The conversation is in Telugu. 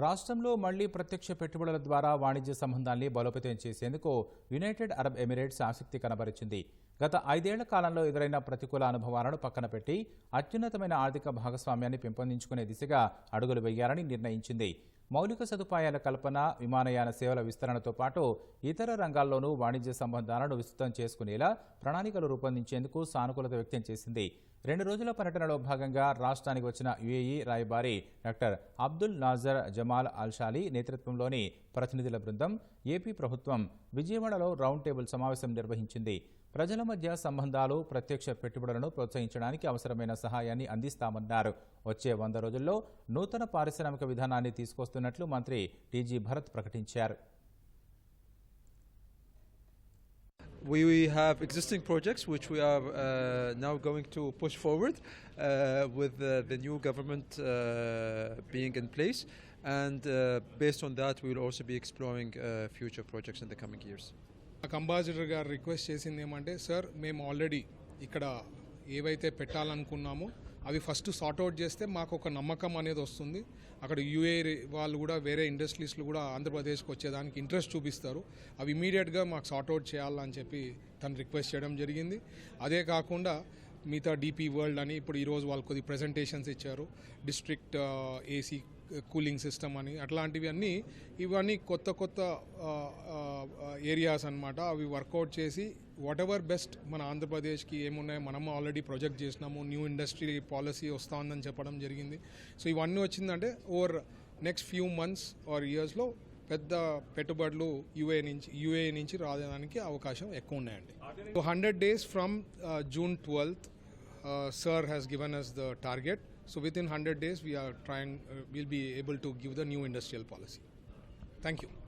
రాష్ట్రంలో మళ్ళీ ప్రత్యక్ష పెట్టుబడుల ద్వారా వాణిజ్య సంబంధాన్ని బలోపేతం చేసేందుకు యునైటెడ్ అరబ్ ఎమిరేట్స్ ఆసక్తి కనబరిచింది. గత ఐదేళ్ళ కాలంలో ఎదురైన ప్రతికూల అనుభవాలను పక్కన పెట్టి అత్యున్నతమైన ఆర్థిక భాగస్వామ్యాన్ని పెంపొందించుకునే దిశగా అడుగులు వేయాలని నిర్ణయించింది. మౌలిక సదుపాయాల కల్పన విమానయాన సేవల విస్తరణతో పాటు ఇతర రంగాల్లోనూ వాణిజ్య సంబంధాలను విస్తృతం చేసుకునేలా ప్రణాళికలు రూపొందించేందుకు సానుకూలత వ్యక్తం చేసింది. రెండు రోజుల పర్యటనలో భాగంగా రాష్ట్రానికి వచ్చిన యుఏఈ రాయబారి doctor Abdul Nasser Jamal Alshali నేతృత్వంలోని ప్రతినిధుల బృందం ఏపీ ప్రభుత్వం విజయవాడలో రౌండ్ టేబుల్ సమావేశం నిర్వహించింది. ప్రజల మధ్య సంబంధాలు ప్రత్యక్ష పెట్టుబడులను ప్రోత్సహించడానికి అవసరమైన సహాయాన్ని అందిస్తామన్నారు వచ్చే వంద రోజుల్లో నూతన పారిశ్రామిక విధానాన్ని తీసుకొస్తున్నట్లు మంత్రి టీజీ భరత్ ప్రకటించారు We we have existing projects which we are uh, now going to push forward uh, with uh, the new government uh, being in place, and uh, based on that, we will also be exploring uh, future projects in the coming years. నాకు అంబాసిడర్ గారు రిక్వెస్ట్ చేసింది ఏమంటే సార్ మేము ఆల్రెడీ ఇక్కడ ఏవైతే పెట్టాలనుకున్నామో అవి ఫస్ట్ సార్ట్అవుట్ చేస్తే మాకు ఒక నమ్మకం అనేది వస్తుంది. అక్కడ యూఏ వాళ్ళు కూడా వేరే ఇండస్ట్రీస్లు కూడా ఆంధ్రప్రదేశ్కి వచ్చేదానికి ఇంట్రెస్ట్ చూపిస్తారు. అవి ఇమీడియట్గా మాకు సార్ట్అవుట్ చేయాలని చెప్పి తను రిక్వెస్ట్ చేయడం జరిగింది. అదే కాకుండా మిగతా డిపి వరల్డ్ అని ఇప్పుడు ఈరోజు వాళ్ళు కొద్ది ప్రజెంటేషన్స్ ఇచ్చారు. డిస్ట్రిక్ట్ ఏసీ కూలింగ్ సిస్టమ్ అని అట్లాంటివి అన్నీ ఇవన్నీ కొత్త కొత్త uh, uh, ఏరియాస్ అన్నమాట. అవి వర్కౌట్ చేసి వాట్ ఎవర్ బెస్ట్ మన ఆంధ్రప్రదేశ్కి ఏమున్నాయో మనము ఆల్రెడీ ప్రొజెక్ట్ చేసినాము. న్యూ ఇండస్ట్రీ పాలసీ వస్తుందని చెప్పడం జరిగింది. సో ఇవన్నీ వచ్చిందంటే over next few months or ఇయర్స్లో పెద్ద పెట్టుబడులు యూఏ నుంచి యుఏ నుంచి రావడానికి అవకాశం ఎక్కువ ఉన్నాయండి. So hundred days from June twelfth sir has given us the target. So within 100 days, we are trying, uh, we'll be able to give the new industrial policy. Thank you.